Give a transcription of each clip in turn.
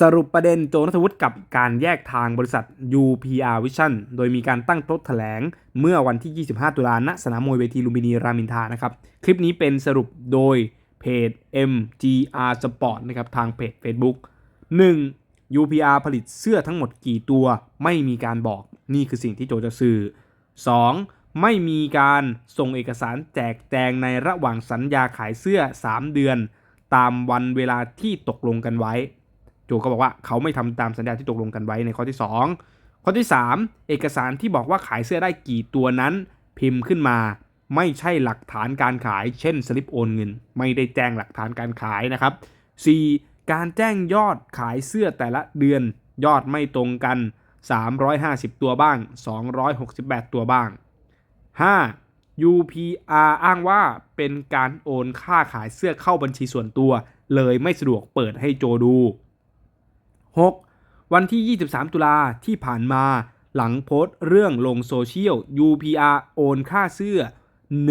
สรุปประเด็นโจนัทวุฒิกับการแยกทางบริษัท UPR Vision โดยมีการตั้งโต๊ะแถลง เมื่อวันที่ 25 ตุลาณสนามมวยเวทีลุมพินีรามินทานะครับ คลิปนี้เป็นสรุปโดยเพจ MGR Sport นะครับทางเพจ Facebook 1. UPR ผลิตเสื้อทั้งหมดกี่ตัวไม่มีการบอกนี่คือสิ่งที่โจจะสื่อ 2. ไม่มีการส่งเอกสารแจกแจงในระหว่างสัญญาขายเสื้อ 3 เดือน ตามวันเวลาที่ตกลงกันไว้ โจก็บอกว่าเขาไม่ทำตามสัญญาที่ตกลงกันไว้ในข้อที่ 2 ข้อที่ 3 เอกสารที่บอกว่าขายเสื้อได้กี่ตัวนั้น พิมพ์ขึ้นมาไม่ใช่หลักฐานการขาย เช่นสลิปโอนเงิน ไม่ได้แจ้งหลักฐานการขายนะครับ 4. การแจ้งยอดขายเสื้อแต่ละเดือน ยอดไม่ตรงกัน 350 ตัวบ้าง 268 ตัวบ้าง 5. UPR อ้างว่าเป็นการโอนค่าขายเสื้อเข้าบัญชีส่วนตัว เลยไม่สะดวกเปิดให้โจดู 6. วันที่ 23 ตุลาที่ผ่านมา หลังโพสต์เรื่องลงโซเชียล UPR โอนค่าเสื้อ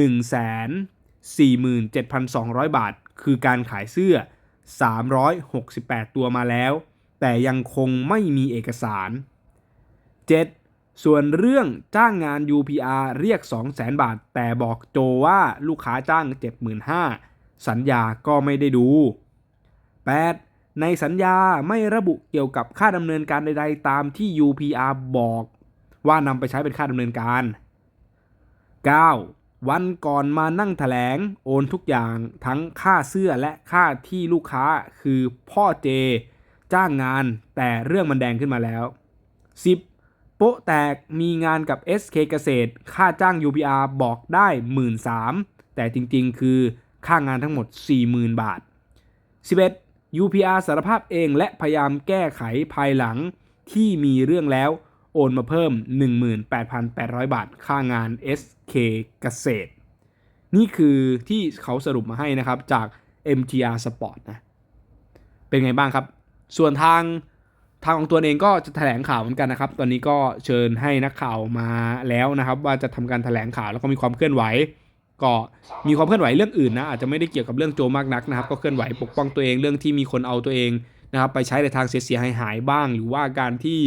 147,200 บาท คือการขายเสื้อ 368 ตัวมาแล้ว แต่ยังคงไม่มีเอกสาร 7. ส่วนเรื่องจ้างงาน UPR เรียก 200,000 บาท แต่บอกโจว่าลูกค้าจ้าง 75,000 สัญญาก็ไม่ได้ดู 8. ในสัญญาไม่ระบุเกี่ยวกับค่าดำเนินการใด ๆ ตามที่ UPR บอก ว่านำไปใช้เป็นค่าดำเนินการ 9. วันก่อนมานั่งแถลงโอนทุกอย่างทั้งค่าเสื้อและค่าที่ลูกค้าคือพ่อเจ จ้างงานแต่เรื่องมันแดงขึ้นมาแล้ว 10. โป๊ะแตกมีงานกับ SK เกษตร ค่าจ้าง UPR บอกได้ 13,000แต่จริงๆ คือค่างานทั้งหมด 40,000 บาท 11. UPR สารภาพเองและพยายามแก้ไขภายหลังที่มีเรื่องแล้วโอนมาเพิ่ม 18,800 บาท ค่างาน SK เกษตร นี่คือที่เขาสรุปมาให้นะครับจาก MGR Sport นะ เป็นไงบ้างครับ ส่วนทางทางของตัวเองก็จะแถลงข่าวเหมือนกันนะครับ ตอนนี้ก็เชิญให้นักข่าวมาแล้วนะครับ ว่าจะทำการแถลงข่าวแล้วก็มีความเคลื่อนไหว ก็มีความเคลื่อนไหวเรื่องอื่นนะอาจจะไม่ได้เกี่ยวกับเรื่องโจมากนักนะครับ ก็เคลื่อนไหวปกป้องตัวเองเรื่องที่มีคนเอาตัวเองนะครับไปใช้ในทางเสียหายหายบ้าง หรือว่าการที่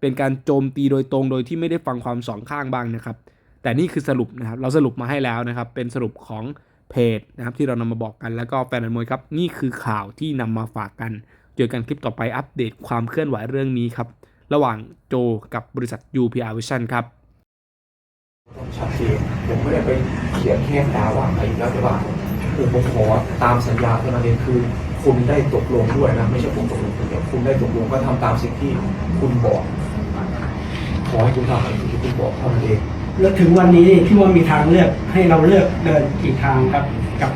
เป็นการโจมตีโดยตรงโดยที่ไม่ได้ฟังความสองข้างบ้างนะครับ แต่นี่คือสรุปนะครับเราสรุปมาให้แล้วนะครับ เป็นสรุปของเพจนะครับที่เรานำมาบอกกันแล้วก็แฟนมวยครับนี่คือข่าวที่นำมาฝากกันเจอกันคลิปต่อไปอัปเดตความเคลื่อนไหวเรื่องนี้ครับระหว่างโจกับบริษัท UPR Vision ครับชัดเจน ผมไม่ได้ไปเขียนแค่ดาว่าใครแล้วแต่ว่าคือผมขอตามสัญญาเท่านั้นเองคือ คุณได้ตกลงด้วยนะไม่ใช่ผมตกลงคนเดียวคุณได้ตกลงก็ทำตามสิ่งที่คุณบอก ขอให้คุณทำในสิ่งที่คุณบอกเท่านั้นเองแล้วถึงวันนี้ที่ว่ามีทางเลือกให้เราเลือกเดินกี่ทางครับกับ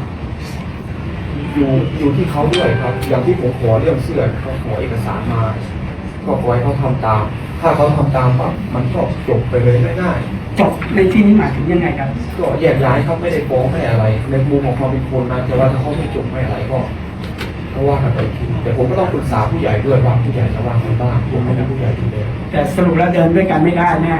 อยู่อยู่ที่เขาด้วยครับ อย่างที่ผมขอเรื่องเสื้อเขาขอเอกสารมา ก็ขอให้เขาทำตาม ถ้าเขาทำตามปั๊บมันก็จบไปเลยง่ายจบในที่นี้หมายถึงยังไงครับๆก็แยกย้ายเขาไม่ได้ฟ้องไม่อะไร ในมุมของความเป็นคนนะแต่ว่าถ้าเขาไม่จบไม่อะไรก็ก็ว่ากันไปอีกทีแต่ผมก็ต้องปรึกษาผู้ใหญ่ด้วยว่าผู้ใหญ่จะว่าไงบ้างผมไม่ได้ผู้ใหญ่ดูแลแต่สรุปแล้วเดินด้วยกันไม่ได้แน่